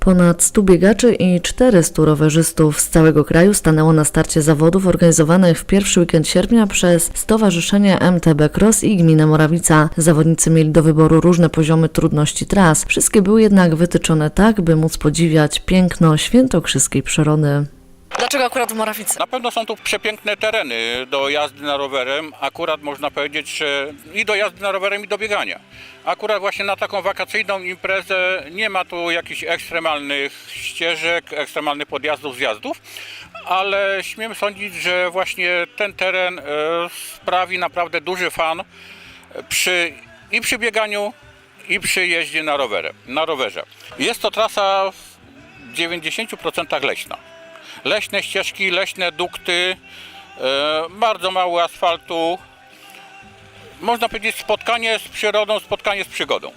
Ponad 100 biegaczy i 400 rowerzystów z całego kraju stanęło na starcie zawodów organizowanych w pierwszy weekend sierpnia przez Stowarzyszenie MTB Cross i Gminę Morawica. Zawodnicy mieli do wyboru różne poziomy trudności tras. Wszystkie były jednak wytyczone tak, by móc podziwiać piękno świętokrzyskiej przyrody. Dlaczego akurat w Morawicy? Na pewno są tu przepiękne tereny do jazdy na rowerem. Akurat można powiedzieć, że i do jazdy na rowerem, i do biegania. Akurat właśnie na taką wakacyjną imprezę nie ma tu jakichś ekstremalnych ścieżek, ekstremalnych podjazdów, zjazdów, ale śmiem sądzić, że właśnie ten teren e, sprawi naprawdę duży fan przy, i przy bieganiu, i przy jeździe na, rowerze, na rowerze. Jest to trasa w 90% leśna leśne ścieżki, leśne dukty, e, bardzo mało asfaltu. Można powiedzieć spotkanie z przyrodą, spotkanie z przygodą.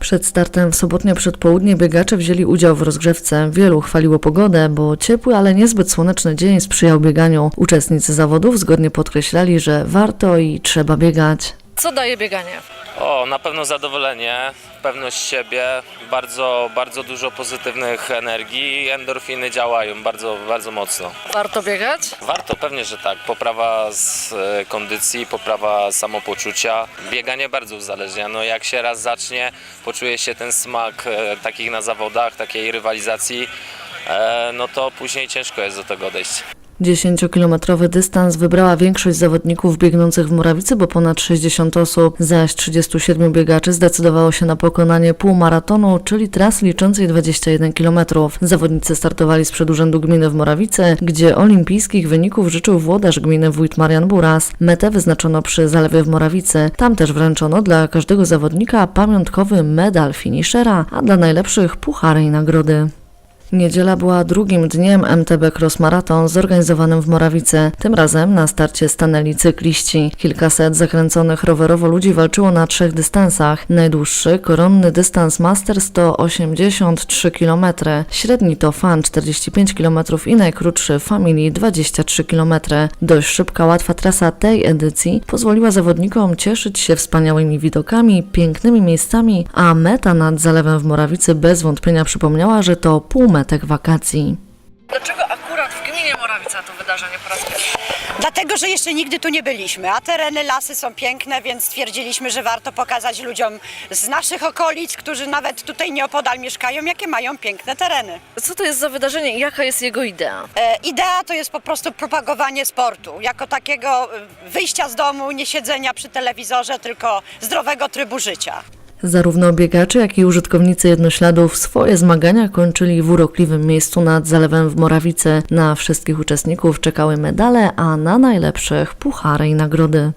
Przed startem w sobotnie przedpołudnie biegacze wzięli udział w rozgrzewce. Wielu chwaliło pogodę, bo ciepły, ale niezbyt słoneczny dzień sprzyjał bieganiu. Uczestnicy zawodów zgodnie podkreślali, że warto i trzeba biegać. Co daje bieganie? O, na pewno zadowolenie, pewność siebie, bardzo, bardzo dużo pozytywnych energii, endorfiny działają bardzo, bardzo mocno. Warto biegać? Warto, pewnie, że tak. Poprawa z e, kondycji, poprawa samopoczucia. Bieganie bardzo uzależnia. No jak się raz zacznie, poczuje się ten smak e, takich na zawodach, takiej rywalizacji, e, no to później ciężko jest do tego odejść. 10-kilometrowy dystans wybrała większość zawodników biegnących w Murawicy, bo ponad 60 osób, zaś 37 biegaczy zdecydowało się na pokonanie półmaratonu, czyli trasy liczącej 21 km. Zawodnicy startowali z przedurzędu gminy w Morawice, gdzie olimpijskich wyników życzył włodarz gminy wójt Marian Buras. Metę wyznaczono przy zalewie w Morawicy. Tam też wręczono dla każdego zawodnika pamiątkowy medal finishera, a dla najlepszych puchary i nagrody. Niedziela była drugim dniem MTB Cross Marathon zorganizowanym w Morawicy. Tym razem na starcie stanęli cykliści. Kilkaset zakręconych rowerowo ludzi walczyło na trzech dystansach. Najdłuższy, koronny dystans Masters to 83 km, średni to Fun 45 km i najkrótszy Family 23 km. Dość szybka, łatwa trasa tej edycji pozwoliła zawodnikom cieszyć się wspaniałymi widokami, pięknymi miejscami, a meta nad zalewem w Morawicy bez wątpienia przypomniała, że to półmetek wakacji. Dlaczego akurat w gminie Morawica to wydarzenie po raz pierwszy? Dlatego, że jeszcze nigdy tu nie byliśmy, a tereny, lasy są piękne, więc stwierdziliśmy, że warto pokazać ludziom z naszych okolic, którzy nawet tutaj nieopodal mieszkają, jakie mają piękne tereny. Co to jest za wydarzenie i jaka jest jego idea? E, idea to jest po prostu propagowanie sportu, jako takiego e, wyjścia z domu, nie siedzenia przy telewizorze, tylko zdrowego trybu życia. Zarówno biegacze, jak i użytkownicy jednośladów swoje zmagania kończyli w urokliwym miejscu nad zalewem w Morawicy. Na wszystkich uczestników czekały medale, a na najlepszych puchary i nagrody.